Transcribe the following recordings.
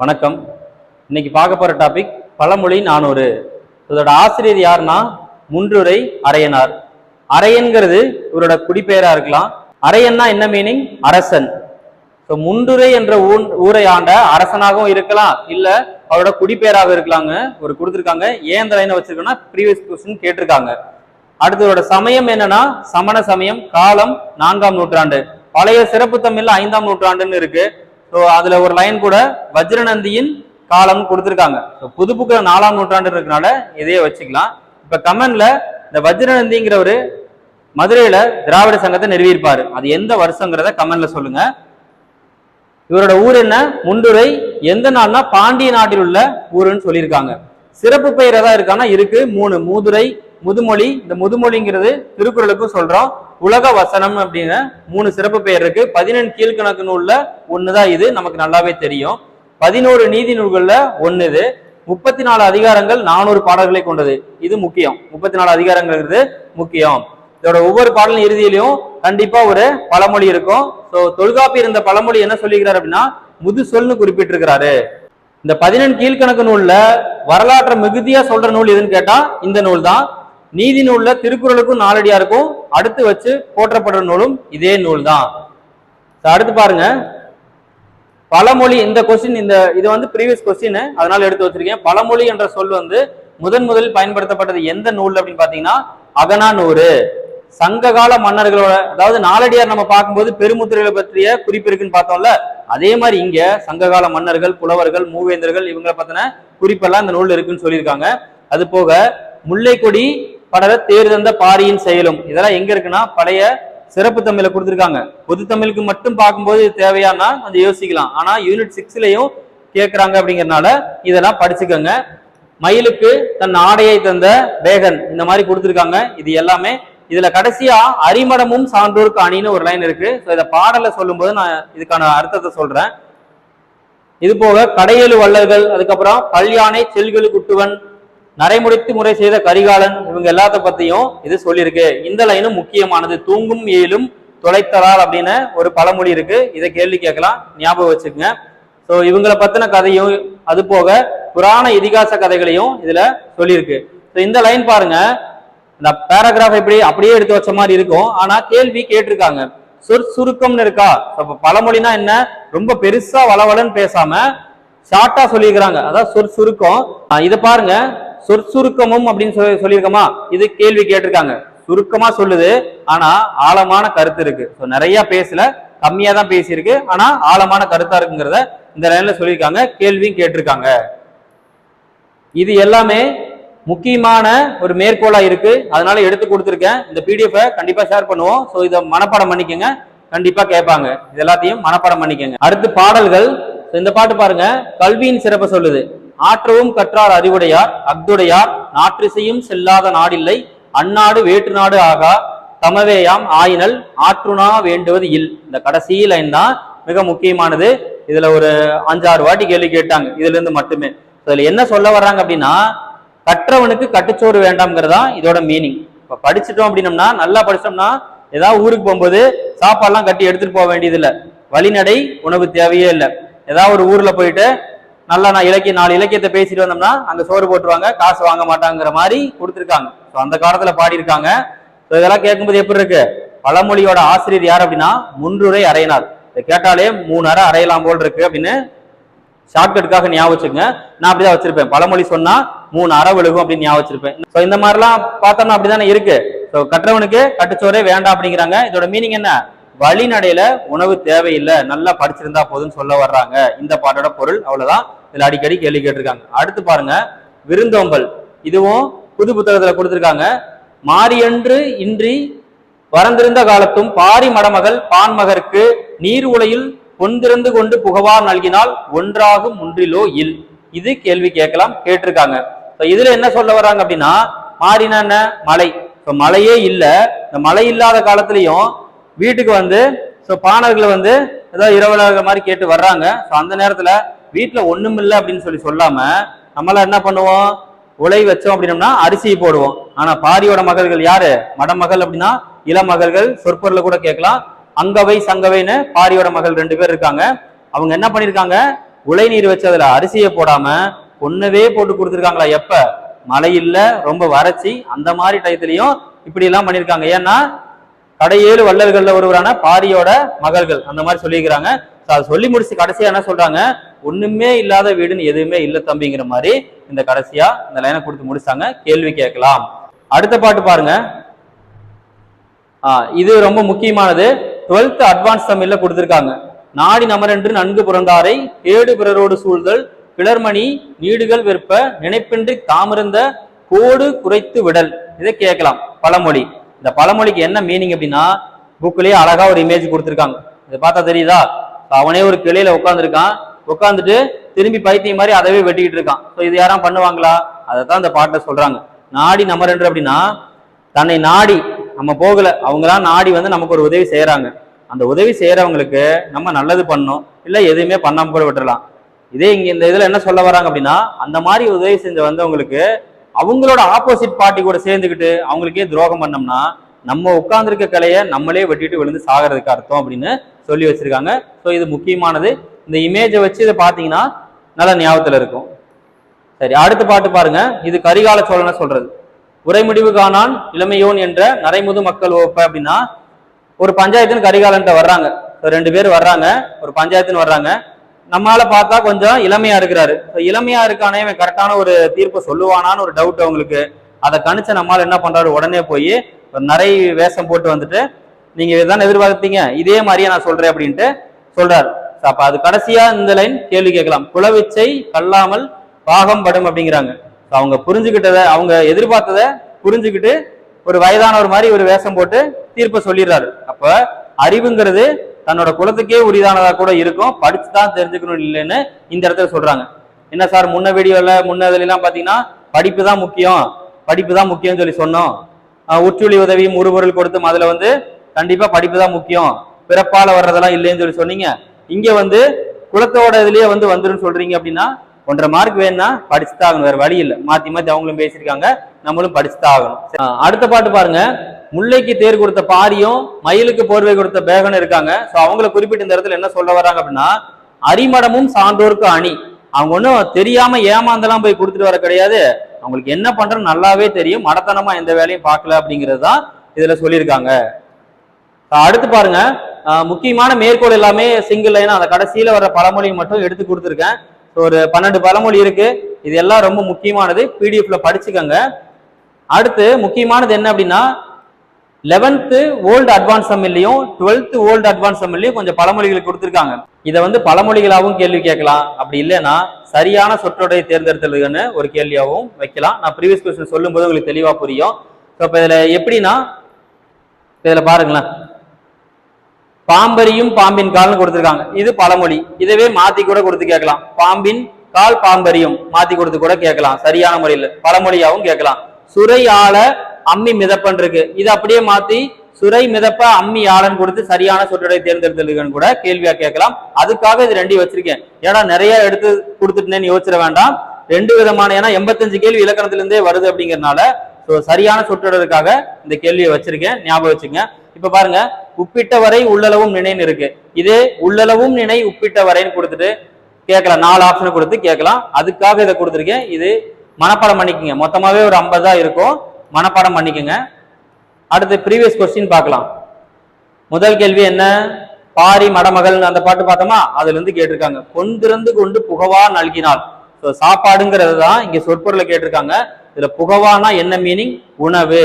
வணக்கம். இன்னைக்கு பார்க்க போற டாபிக் பழமொழி நானூறு. இதோட ஆசிரியர் யாருன்னா முன்றுரை அரையனார். அரையன்கிறது இவரோட குடிப்பெயரா இருக்கலாம். அரையன்னா என்ன மீனிங் அரசன். ஸோ முன்றுரை என்ற ஊன் ஊரை ஆண்ட அரசனாகவும் இருக்கலாம். இல்ல அவரோட குடிப்பெயராக இருக்கலாங்க ஒரு கொடுத்துருக்காங்க. ஏன் அந்த லைனை வச்சிருக்கோம்னா ப்ரீவியஸ் கொஸ்டின் கேட்டிருக்காங்க. அடுத்ததோட சமயம் என்னன்னா சமண சமயம் காலம் நான்காம் நூற்றாண்டு. பழைய சிறப்பு தமிழ்ல ஐந்தாம் நூற்றாண்டுன்னு இருக்கு. ஸோ அதுல ஒரு லைன் கூட வஜ்ரநந்தியின் காலம் கொடுத்துருக்காங்க. ஸோ புது நாலாம் நூற்றாண்டு இருக்கனால இதையே வச்சுக்கலாம். இப்போ கமனில் இந்த வஜ்ரநந்திங்கிறவர் மதுரையில திராவிட சங்கத்தை நிறுவியிருப்பாரு. அது எந்த வருஷங்கிறத கமெண்ட்ல சொல்லுங்க. இவரோட ஊர் என்ன? முண்டுரை. எந்த நாள்னா பாண்டிய நாட்டில் உள்ள ஊருன்னு சொல்லியிருக்காங்க. சிறப்பு பெயர் எதாவது இருக்கான்னா இருக்கு. மூணு மூதுரை முதுமொழி. இந்த முதுமொழிங்கிறது திருக்குறளுக்கும் சொல்றோம். உலக வசனம் அப்படின்னு மூணு சிறப்பு பெயர் இருக்கு. பதினெண் கீழ்கணக்கு நூல்ல ஒண்ணுதான் இது. நமக்கு நல்லாவே தெரியும். பதினோரு நீதி நூல்கள்ல ஒன்னு இது முப்பத்தி நாலு அதிகாரங்கள் நானூறு பாடல்களை கொண்டது. இது முக்கியம். முப்பத்தி நாலு அதிகாரங்கிறது முக்கியம். இதோட ஒவ்வொரு பாடலின் இறுதியிலையும் கண்டிப்பா ஒரு பழமொழி இருக்கும். ஸோ தொல்காப்பி இருந்த பழமொழி என்ன சொல்லிக்கிறார் அப்படின்னா முது சொல்னு குறிப்பிட்டிருக்கிறாரு. இந்த பதினெண் கீழ்கணக்கு நூல்ல வரலாற்றை மிகுதியா சொல்ற நூல் எதுன்னு கேட்டா இந்த நூல் தான் நீதி நூல்ல திருக்குறளுக்கும் நாலடியா இருக்கும் அடுத்து வச்சு போற்றப்படுற நூலும் இதே நூல் தான் அடுத்து பாருங்க. பழமொழி இந்த கொஸ்டின் இந்த இது வந்து ப்ரீவியஸ் கொஸ்டின் அதனால எடுத்து வச்சிருக்கேன். பழமொழி என்ற சொல் வந்து முதன் முதலில் பயன்படுத்தப்பட்டது எந்த நூல் அப்படின்னு பாத்தீங்கன்னா அகனானூறு சங்ககால மன்னர்களோட அதாவது நாலடியார் நம்ம பார்க்கும்போது பெருமுத்திரைகளை பற்றிய குறிப்பு இருக்குன்னு பார்த்தோம்ல. அதே மாதிரி இங்க சங்ககால மன்னர்கள் புலவர்கள் மூவேந்தர்கள் இவங்களை பத்தின குறிப்பெல்லாம் இந்த நூல் இருக்குன்னு சொல்லியிருக்காங்க. அது போக முல்லைக்கொடி படர தேர் தந்த பாரியின் செயலும். இதெல்லாம் எங்க இருக்குன்னா பழைய சிறப்பு தமிழை கொடுத்துருக்காங்க. பொது தமிழுக்கு மட்டும் பார்க்கும்போது இது தேவையானா கொஞ்சம் யோசிக்கலாம். ஆனா யூனிட் சிக்ஸ்லயும் கேட்கறாங்க அப்படிங்கறதுனால இதெல்லாம் படிச்சுக்கோங்க. மயிலுக்கு தன் ஆடையை தந்த வேகன் இந்த மாதிரி கொடுத்துருக்காங்க. இது எல்லாமே இதுல கடைசியா அரிமடமும் சான்றோருக்கு அணின்னு ஒரு லைன் இருக்கு. ஸோ இதை பாடல சொல்லும்போது நான் இதுக்கான அர்த்தத்தை சொல்றேன். இது போக கடையெழு வள்ளல்கள் அதுக்கப்புறம் கல்யாணை செல்களுக்குட்டுவன் நடைமுறைத்து நரைமுடித்து முறை செய்த கரிகாலன் இவங்க எல்லாத்த பத்தியும் இது சொல்லியிருக்கு. இந்த லைனும் முக்கியமானது. தூங்கும் ஏலும் தொலைத்தலால் அப்படின்னு ஒரு பழமொழி இருக்கு. இதை கேள்வி கேட்கலாம். ஞாபகம் வச்சுக்கோங்க. ஸோ இவங்களை பத்தின கதையும் அது போக புராண இதிகாச கதைகளையும் இதுல சொல்லியிருக்கு. ஸோ இந்த லைன் பாருங்க. இந்த பேராகிராஃப் எப்படி அப்படியே எடுத்து வச்ச மாதிரி இருக்கும். ஆனா கேள்வி கேட்டிருக்காங்க. சொற் சுருக்கம்னு இருக்கா? அப்ப பழமொழினா என்ன? ரொம்ப பெருசா வளவலன்னு பேசாம ஷார்ட்டா சொல்லியிருக்கிறாங்க. அதான் சொற் சுருக்கம். இதை பாருங்க. சொற்சுருக்கமும் அப்படின்னு சொல்லி சொல்லியிருக்கோமா? இது கேள்வி கேட்டிருக்காங்க. சுருக்கமா சொல்லுது ஆனா ஆழமான கருத்து இருக்கு. ஸோ நிறைய பேசல கம்மியா தான் பேசியிருக்கு ஆனா ஆழமான கருத்தா இருக்குங்கிறத இந்த லைன்ல சொல்லியிருக்காங்க கேள்வியும் கேட்டிருக்காங்க. இது எல்லாமே முக்கியமான ஒரு மேற்கோளா இருக்கு. அதனால எடுத்து கொடுத்துருக்கேன். இந்த பிடிஎஃப் கண்டிப்பா ஷேர் பண்ணுவோம். ஸோ இதை மனப்பாடம் பண்ணிக்கோங்க. கண்டிப்பா கேட்பாங்க. இது எல்லாத்தையும் மனப்பாடம் பண்ணிக்கோங்க. அடுத்து பாடல்கள். இந்த பாட்டு பாருங்க. கல்வியின் சிறப்பை சொல்லுது. ஆற்றவும் கற்றார் அறிவுடையார். அக்துடையார் நாற்றிசையும் செல்லாத நாடில்லை. அந்நாடு வேற்று நாடு ஆகா. தமவேயாம் ஆயினல் ஆற்றுணா வேண்டுவது இல். இந்த கடைசி லைன் தான் மிக முக்கியமானது. இதுல ஒரு அஞ்சாறு வாட்டி கேள்வி கேட்டாங்க. இதுல இருந்து மட்டுமே இதுல என்ன சொல்ல வர்றாங்க அப்படின்னா கற்றவனுக்கு கட்டுச்சோறு வேண்டாம்ங்கிறதா இதோட மீனிங் இப்ப படிச்சிட்டோம் அப்படின்னம்னா நல்லா படிச்சோம்னா ஏதாவது ஊருக்கு போகும்போது சாப்பாடுலாம் கட்டி எடுத்துட்டு போக வேண்டியது இல்லை வழிநடை உணவு தேவையே இல்லை. ஏதாவது ஒரு ஊர்ல போயிட்டு நல்லா நான் இலக்கிய நாலு இலக்கியத்தை பேசிட்டு வந்தோம்னா அங்க சோறு போட்டுருவாங்க காசு வாங்க மாட்டாங்கிற மாதிரி கொடுத்துருக்காங்க. ஸோ அந்த காலத்துல பாடியிருக்காங்க. ஸோ இதெல்லாம் கேட்கும்போது எப்படி இருக்கு? பழமொழியோட ஆசிரியர் யார் அப்படின்னா? முன்றுரை அறையினார். இதை கேட்டாலே மூணு அறை அறையலாம் போல் இருக்கு அப்படின்னு ஷார்ட்கட்டுக்காக ஞாபகம் வச்சுக்கோங்க. நான் அப்படிதான் வச்சிருப்பேன். பழமொழி சொன்னா மூணு அற விழுகும் அப்படின்னு ஞாபகம் வச்சிருப்பேன். ஸோ இந்த மாதிரிலாம் பார்த்தோம்னா அப்படிதானே இருக்கு. ஸோ கற்றவனுக்கு கட்டுச்சோரே வேண்டாம் அப்படிங்கிறாங்க. இதோட மீனிங் என்ன? வழிநடையில உணவு தேவையில்லை நல்லா படிச்சிருந்தா போதும்னு சொல்ல வர்றாங்க. இந்த பாட்டோட பொருள் அவ்வளவுதான். இதுல அடிக்கடி கேள்வி கேட்டிருக்காங்க. அடுத்து பாருங்க விருந்தோம்பல். இதுவும் புது புத்தகத்துல கொடுத்திருக்காங்க. மாரியன்று இன்றி வரந்திருந்த காலத்தும் பாரி மடமகள் பான்மகருக்கு நீர் உலையில் பொந்திருந்து கொண்டு புகவார் நல்கினால் ஒன்றாகும் முன்றிலோ இல். இது கேள்வி கேட்கலாம் கேட்டிருக்காங்க. இதுல என்ன சொல்ல வர்றாங்க அப்படின்னா மாறினா என்ன? மழை இப்ப மழையே இல்லை. இந்த மழை இல்லாத காலத்திலையும் வீட்டுக்கு வந்து ஸோ பாணர்களை வந்து ஏதோ இரவலாக மாதிரி கேட்டு வர்றாங்க. ஸோ அந்த நேரத்தில் வீட்டில் ஒன்றும் இல்லை அப்படின்னு சொல்லி சொல்லாமல் நம்மளாம் என்ன பண்ணுவோம்? உலை வச்சோம் அப்படின்னம்னா அரிசியை போடுவோம். ஆனால் பாரியோட மகள்கள் யாரு? மடமகள் அப்படின்னா இளமகள்கள். சொற்பொருளை கூட கேட்கலாம். அங்கவை சங்கவைன்னு பாரியோட மகள் ரெண்டு பேர் இருக்காங்க. அவங்க என்ன பண்ணியிருக்காங்க உலை நீர் வச்சு அதில் அரிசியை போடாம ஒன்றுவே போட்டு கொடுத்துருக்காங்களா? எப்ப? மழை இல்லை ரொம்ப வறட்சி. அந்த மாதிரி டயத்துலையும் இப்படி எல்லாம் பண்ணியிருக்காங்க ஏன்னா கடையேழு வள்ளல்கள்ல ஒருவரான பாரியோட மகள்கள். அந்த மாதிரி சொல்லியிருக்கிறாங்க. அதை சொல்லி முடிச்சு கடைசியா என்ன சொல்றாங்க? ஒண்ணுமே இல்லாத வீடுன்னு எதுவுமே இல்ல தம்பிங்கிற மாதிரி இந்த கடைசியா இந்த லைனை கொடுத்து முடிச்சாங்க. கேள்வி கேட்கலாம். அடுத்த பாட்டு பாருங்க. ஆ, இது ரொம்ப முக்கியமானது. டுவெல்த் அட்வான்ஸ் தமிழ்ல கொடுத்துருக்காங்க. நாடி நமரென்று நன்கு புறந்தாரை கேடு பிறரோடு சூழ்தல் கிளர்மணி நீடுகள் விற்ப நினைப்பின்றி தாமிருந்த கோடு குறைத்து விடல். இதை கேட்கலாம். பழமொழி. இந்த பழமொழிக்கு என்ன மீனிங் அப்படின்னா புக்லயே அழகா ஒரு இமேஜ் கொடுத்துருக்காங்க. இதை பார்த்தா தெரியுதா? அவனே ஒரு கிளையில உட்காந்துருக்கான் உட்காந்துட்டு திரும்பி பைத்தியம் மாதிரி அதவே வெட்டிக்கிட்டு இருக்கான். ஸோ இது யாரும் பண்ணுவாங்களா? அதை தான் இந்த பாட்டை சொல்றாங்க. நாடி நமரென்று அப்படின்னா தன்னை நாடி நம்ம போகல. அவங்களாம் நாடி வந்து நமக்கு ஒரு உதவி செய்யறாங்க அந்த உதவி செய்யறவங்களுக்கு நம்ம நல்லது பண்ணணும். இல்லை எதுவுமே பண்ணாம கூட விட்டுறலாம். இதே இங்க இந்த இதுல என்ன சொல்ல வராங்க அப்படின்னா அந்த மாதிரி உதவி செஞ்ச வந்தவங்களுக்கு அவங்களோட ஆப்போசிட் பார்ட்டி கூட சேர்ந்துக்கிட்டு அவங்களுக்கே துரோகம் பண்ணோம்னா நம்ம உட்கார்ந்துருக்க கலையை நம்மளே வெட்டிட்டு விழுந்து சாகிறதுக்கு அர்த்தம் அப்படின்னு சொல்லி வச்சிருக்காங்க. ஸோ இது முக்கியமானது. இந்த இமேஜை வச்சு இதை பார்த்தீங்கன்னா நல்ல ஞாபகத்தில் இருக்கும். சரி அடுத்த பாட்டு பாருங்க. இது கரிகால சோழனை சொல்றது. உரைமுடிவு காணான் இளமையோன் என்ற நரைமுது மக்கள் ஓப்ப அப்படின்னா ஒரு பஞ்சாயத்துன்னு கரிகாலன்ட்ட வர்றாங்க. ரெண்டு பேர் வர்றாங்க. ஒரு பஞ்சாயத்துன்னு வர்றாங்க. நம்மளால பார்த்தா கொஞ்சம் இளமையா இருக்கிறாரு. ஸோ இளமையா இருக்கானே இவன் கரெக்டான ஒரு தீர்ப்பை சொல்லுவானான்னு ஒரு டவுட் அவங்களுக்கு. அதை கணிச்ச நம்மளால என்ன பண்றாரு? உடனே போய் நிறைய வேஷம் போட்டு வந்துட்டு நீங்க இதுதான் எதிர்பார்த்தீங்க? இதே மாதிரியே நான் சொல்றேன் அப்படின்ட்டு சொல்றாரு. அப்ப அது கடைசியா இந்த லைன் கேள்வி கேட்கலாம். குலவிச்சை கல்லாமல் பாகம் படும் அப்படிங்கிறாங்க. அவங்க புரிஞ்சுக்கிட்டத அவங்க எதிர்பார்த்தத புரிஞ்சுக்கிட்டு ஒரு வயதானவர் மாதிரி ஒரு வேஷம் போட்டு தீர்ப்பை சொல்லிடுறாரு. அப்ப அறிவுங்கிறது தன்னோட குலத்துக்கே உரிதானதா கூட இருக்கும். படிச்சு தான் தெரிஞ்சுக்கணும் இல்லைன்னு இந்த இடத்துல சொல்றாங்க. என்ன சார் முன்ன வீடியோல முன்ன இதுல எல்லாம் பாத்தீங்கன்னா படிப்பு தான் முக்கியம். படிப்பு தான் முக்கியம்னு சொல்லி சொன்னோம். உற்றுளி உதவியும் உருபொருள் கொடுத்தும் அதுல வந்து கண்டிப்பா படிப்பு தான் முக்கியம். பிறப்பால வர்றதெல்லாம் இல்லைன்னு சொல்லி சொன்னீங்க. இங்க வந்து குலத்தோட இதுலயே வந்து வந்துருன்னு சொல்றீங்க அப்படின்னா ஒன்றரை மார்க் வேணும்னா படிச்சுதான் ஆகணும். வேற வழி இல்லை. மாத்தி மாத்தி அவங்களும் பேசியிருக்காங்க. நம்மளும் படிச்சுதான் ஆகணும். அடுத்த பாட்டு பாருங்க. முல்லைக்கு தேர் கொடுத்த பாரியும் மயிலுக்கு போர்வை கொடுத்த பேகனும் இருக்காங்க. ஸோ அவங்கள குறிப்பிட்ட இந்த இடத்துல என்ன சொல்ல வராங்க அப்படின்னா அரிமடமும் சான்றோருக்கு அணி. அவங்க ஒன்றும் தெரியாம ஏமாந்தெல்லாம் போய் கொடுத்துட்டு வர கிடையாது. அவங்களுக்கு என்ன பண்றோம் நல்லாவே தெரியும். மடத்தனமா எந்த வேலையும் பார்க்கல அப்படிங்கிறது தான் இதுல சொல்லியிருக்காங்க. அடுத்து பாருங்க. முக்கியமான மேற்கோள் எல்லாமே சிங்கிள் லைனா அந்த கடைசியில வர பழமொழி மட்டும் எடுத்து கொடுத்துருக்கேன். ஒரு பன்னெண்டு பழமொழி இருக்கு. இது எல்லாம் ரொம்ப முக்கியமானது. பிடிஎஃப்ல படிச்சுக்கோங்க. அடுத்து முக்கியமானது என்ன அப்படின்னா லெவன்த்து ஓல்டு அட்வான்ஸ் தமிழ்லையும் டுவெல்த்து ஓல்டு அட்வான்ஸ் தமிழ்லையும் கொஞ்சம் பழமொழிகள் கொடுத்துருக்காங்க. இதை வந்து பழமொழிகளாகவும் கேள்வி கேட்கலாம். அப்படி இல்லைன்னா சரியான சொற்றொடரை தேர்ந்தெடுத்தலுன்னு ஒரு கேள்வியாகவும் வைக்கலாம். நான் ப்ரீவியஸ் கொஸ்டின் சொல்லும்போது உங்களுக்கு தெளிவாக புரியும். ஸோ இப்போ இதில் எப்படின்னா இதில் பாருங்களேன். பாம்பரியும் பாம்பின் கால்னு கொடுத்துருக்காங்க. இது பழமொழி. இதவே மாற்றி கூட கொடுத்து கேட்கலாம். பாம்பின் கால் பாம்பரியும் மாற்றி கொடுத்து கூட கேட்கலாம். சரியான முறையில் பழமொழியாகவும் கேட்கலாம். சுரை ஆள அம்மி மிதப்பன் இருக்கு. இதை அப்படியே மாத்தி சுரை மிதப்ப அம்மி ஆளன் கொடுத்து சரியான சொற்றொடரை தேர்ந்தெடுத்தலுக்குன்னு கூட கேள்வியா கேட்கலாம். அதுக்காக இது ரெண்டையும் வச்சிருக்கேன். ஏன்னா நிறைய எடுத்து கொடுத்துட்டேன்னு யோசிச்சிட வேண்டாம். ரெண்டு விதமான ஏன்னா எண்பத்தஞ்சு கேள்வி இலக்கணத்திலிருந்தே வருது அப்படிங்கறதுனால ஸோ சரியான சொற்றொடருக்காக இந்த கேள்வியை வச்சிருக்கேன். ஞாபகம் வச்சுங்க இப்ப பாருங்க உப்பிட்ட வரை உள்ளளவும் நினைன்னு இருக்கு. இதே உள்ளளவும் நினை உப்பிட்ட வரைன்னு கொடுத்துட்டு கேட்கலாம். நாலு ஆப்ஷனை கொடுத்து கேட்கலாம். அதுக்காக இதை கொடுத்துருக்கேன். இது மனப்பாடம் பண்ணிக்கங்க. மொத்தமாவே ஒரு ஐம்பது தான் இருக்கும். மனப்பாடம் பண்ணிக்கங்க. அடுத்து ப்ரீவியஸ் கொஸ்டின் பார்க்கலாம். முதல் கேள்வி என்ன? பாரி மடமகள் அந்த பாட்டு பார்த்தோமா? அதுல இருந்து கேட்டிருக்காங்க. கொந்திருந்து கொண்டு புகவா நல்கினாள். ஸோ சாப்பாடுங்கிறது தான் இங்க சொற்பொருளை கேட்டிருக்காங்க. இதுல புகவானா என்ன மீனிங் உணவு.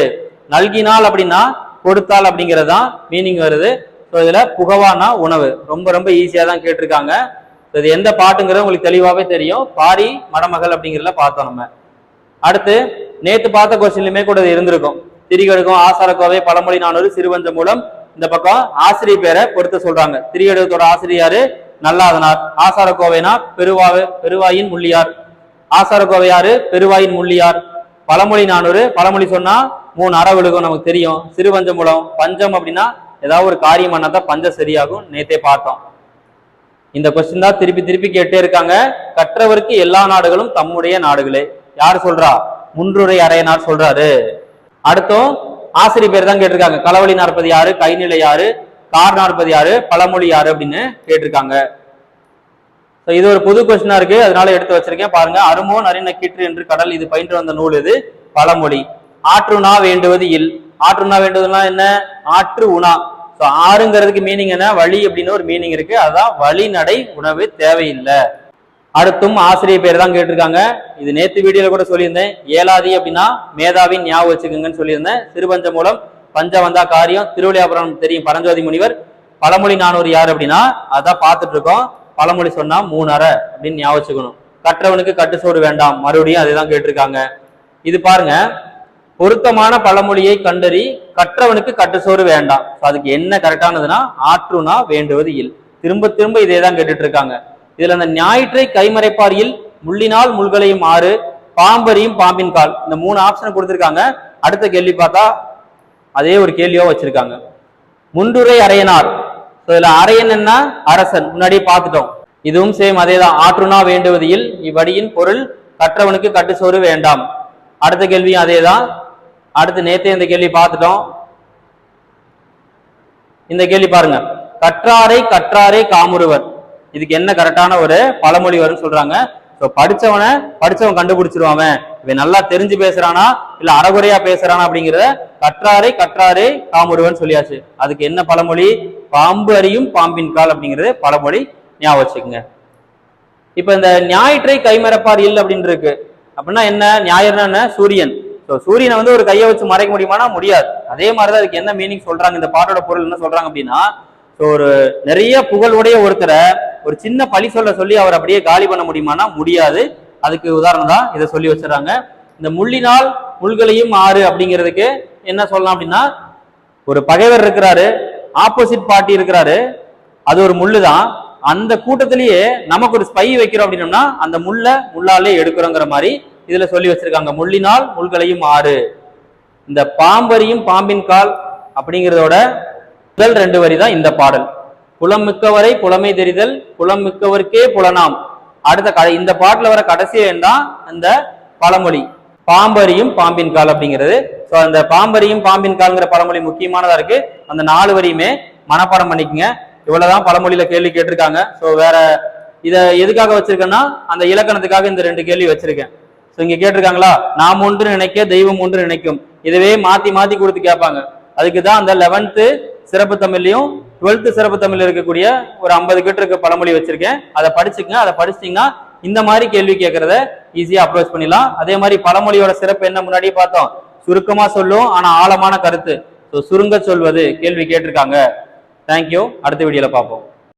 நல்கினால் அப்படின்னா கொடுத்தாள் அப்படிங்கிறது தான் மீனிங் வருது. ஸோ இதுல புகவானா உணவு. ரொம்ப ரொம்ப ஈஸியா தான் கேட்டிருக்காங்க. இது எந்த பாட்டுங்கிறது உங்களுக்கு தெளிவாகவே தெரியும். பாரி மடமகள் அப்படிங்கிறதுல பார்த்தோம் நம்ம. அடுத்து நேத்து பார்த்த கொஸ்டின்லையுமே கூட இது இருந்திருக்கும். திரிகடுக்கும் ஆசாரக்கோவை பழமொழி நானூறு சிறுவஞ்ச மூலம் இந்த பக்கம் ஆசிரியர் பேரை பொறுத்து சொல்றாங்க. திரிகடுகத்தோட ஆசிரியாரு நல்லாதனார். ஆசாரக்கோவைனா பெருவாவு பெருவாயின் முள்ளியார். ஆசாரக்கோவையாரு பெருவாயின் முள்ளியார். பழமொழி நானூறு பழமொழி சொன்னா மூணு அறவிழுகும் நமக்கு தெரியும். சிறுவஞ்ச மூலம் பஞ்சம் அப்படின்னா ஏதாவது ஒரு காரியம் பண்ணா தான் பஞ்சம் சரியாகும். நேத்தே பார்த்தோம். இந்த கொஸ்டின் தான் திருப்பி திருப்பி கேட்டே இருக்காங்க. கற்றவருக்கு எல்லா நாடுகளும் தம்முடைய நாடுகளே. யார் சொல்றா? முன்றுரை அறையனார் சொல்றாரு. அடுத்தும் ஆசிரியர் பேர் தான் கேட்டிருக்காங்க. களவழி நாற்பது யாரு கைநிலை யாரு கார் நாற்பது யாரு பழமொழி யாரு அப்படின்னு கேட்டிருக்காங்க. ஸோ இது ஒரு புது கொஸ்டினா இருக்கு. அதனால எடுத்து வச்சிருக்கேன். பாருங்க அருமோ நரின கீற்று என்று கடல் இது பயின்று வந்த நூல் இது பழமொழி. ஆற்றுணா வேண்டுவது இல். ஆற்றுணா வேண்டுவதுனா என்ன? ஆற்று உணா. ஸோ ஆறுங்கிறதுக்கு மீனிங் என்ன? வழி அப்படின்னு ஒரு மீனிங் இருக்கு. அதான் வழிநடை உணவு தேவையில்லை. அடுத்தும் ஆசிரியர் பேர் தான் கேட்டிருக்காங்க. இது நேத்து வீடியோல கூட சொல்லியிருந்தேன். ஏலாதி அப்படின்னா மேதாவின் ஞாபகம் வச்சுக்கோங்கன்னு சொல்லியிருந்தேன். திருபஞ்ச மூலம் பஞ்ச வந்தா காரியம் திருவிழியாபுரம் தெரியும் பரஞ்சோதி முனிவர். பழமொழி நானூறு யார் அப்படின்னா அதான் பார்த்துட்டு இருக்கோம் பழமொழி சொன்னா மூணு அப்படின்னு ஞாபகம் வச்சுக்கணும். கற்றவனுக்கு கட்டுச்சோறு வேண்டாம். மறுபடியும் அதே தான் கேட்டிருக்காங்க. இது பாருங்க. பொருத்தமான பழமொழியை கண்டறி கற்றவனுக்கு கட்டுச்சோறு வேண்டாம். அதுக்கு என்ன கரெக்டானதுன்னா ஆற்றுனா வேண்டுவது இல். திரும்ப திரும்ப இதே தான் கேட்டுட்டு இருக்காங்க இதுல அந்த ஞாயிற்றை கைமறைப்பாரியில் முள்ளினால் முள்களையும் ஆறு பாம்பரியும் பாம்பின் கால். இந்த மூணு ஆப்ஷன் கொடுத்திருக்காங்க. அடுத்த கேள்வி பார்த்தா அதே ஒரு கேள்வியோ வச்சிருக்காங்க. முண்டுரை அரையனார் இதுல அரையன் என்ன? அரசன். முன்னாடியே பார்த்துட்டோம். இதுவும் சேம் அதே தான் ஆற்றுனா வேண்டுவதில் இவ்வடியின் பொருள் கற்றவனுக்கு கட்டுச்சோறு வேண்டாம். அடுத்த கேள்வியும் அதே தான் அடுத்து நேத்தே இந்த கேள்வி பார்த்துட்டோம். இந்த கேள்வி பாருங்க. கற்றாரை கற்றாரே காமுறுவர். இதுக்கு என்ன கரெக்டான ஒரு பழமொழி வரும்னு சொல்றாங்க. ஸோ படிச்சவனை படிச்சவன் கண்டுபிடிச்சிருவான் இவன் நல்லா தெரிஞ்சு பேசுறானா இல்ல அறகுறையா பேசுறானா அப்படிங்கிறத கற்றாரை கற்றாரை காமுறுவன் சொல்லியாச்சு. அதுக்கு என்ன பழமொழி? பாம்பு அறியும் பாம்பின் கால் அப்படிங்கிறது பழமொழி ஞாபகம் வச்சுக்கோங்க. இப்ப இந்த ஞாயிற்றை கைமறப்பார் இல் அப்படின்னு இருக்கு. அப்படின்னா என்ன? ஞாயிறுனா என்ன? சூரியன். ஸோ சூரியனை வந்து ஒரு கையை வச்சு மறைக்க முடியுமானா? முடியாது. அதே மாதிரிதான் அதுக்கு என்ன மீனிங் சொல்றாங்க? இந்த பாட்டோட பொருள் என்ன சொல்றாங்க அப்படின்னா ஒரு நிறைய புகழுடைய ஒருத்தரை ஒரு சின்ன பழி சொல்ல சொல்லி அவர் அப்படியே காலி பண்ண முடியுமானா முடியாது. அதுக்கு உதாரணம் தான் இதை சொல்லி வச்சிடறாங்க. இந்த முள்ளினால் முள்களையும் ஆறு அப்படிங்கிறதுக்கு என்ன சொல்லலாம் அப்படின்னா ஒரு பகைவர் இருக்கிறாரு ஆப்போசிட் பார்ட்டி இருக்கிறாரு அது ஒரு முள்ளு தான். அந்த கூட்டத்திலேயே நமக்கு ஒரு ஸ்பை வைக்கிறோம் அப்படின்னம்னா அந்த முள்ளை முள்ளாலே எடுக்கிறோங்கிற மாதிரி இதுல சொல்லி வச்சிருக்காங்க. முள்ளினால் முள்களையும் ஆறு. இந்த பாம்பரியும் பாம்பின் கால் அப்படிங்கிறதோட முதல் ரெண்டு வரி தான் இந்த பாடல். புலம் மிக்கவரை புலமை தெரிதல் புலம் மிக்கவருக்கே புலனாம். அடுத்த கடை இந்த பாட்டில் வர கடைசி தான் அந்த பழமொழி. பாம்பரியும் பாம்பின் கால் அப்படிங்கிறது. ஸோ அந்த பாம்பரியும் பாம்பின் கால்ங்கிற பழமொழி முக்கியமானதா இருக்கு. அந்த நாலு வரியுமே மனப்பாடம் பண்ணிக்கங்க. இவ்வளவுதான் பழமொழியில கேள்வி கேட்டிருக்காங்க. ஸோ வேற இதை எதுக்காக வச்சிருக்கேன்னா அந்த இலக்கணத்துக்காக இந்த ரெண்டு கேள்வி வச்சிருக்கேன். ஸோ இங்க கேட்டிருக்காங்களா? நாம் ஒன்று நினைக்க தெய்வம் ஒன்று நினைக்கும். இதுவே மாத்தி மாத்தி கொடுத்து கேட்பாங்க. அதுக்கு தான் அந்த லெவன்த்து சிறப்பு தமிழ்லையும் டுவெல்த்து சிறப்பு தமிழ் இருக்கக்கூடிய ஒரு ஐம்பது கிட்ட இருக்க பழமொழி வச்சிருக்கேன். அதை படிச்சுக்கங்க. அதை படிச்சிட்டிங்கன்னா இந்த மாதிரி கேள்வி கேட்கறத ஈஸியாக அப்ரோச் பண்ணிடலாம். அதே மாதிரி பழமொழியோட சிறப்பு என்ன முன்னாடியே பார்த்தோம். சுருக்கமாக சொல்லும் ஆனால் ஆழமான கருத்து. ஸோ சுருங்க சொல்வது கேள்வி கேட்டிருக்காங்க. தேங்க்யூ அடுத்த வீடியோவில் பார்ப்போம்.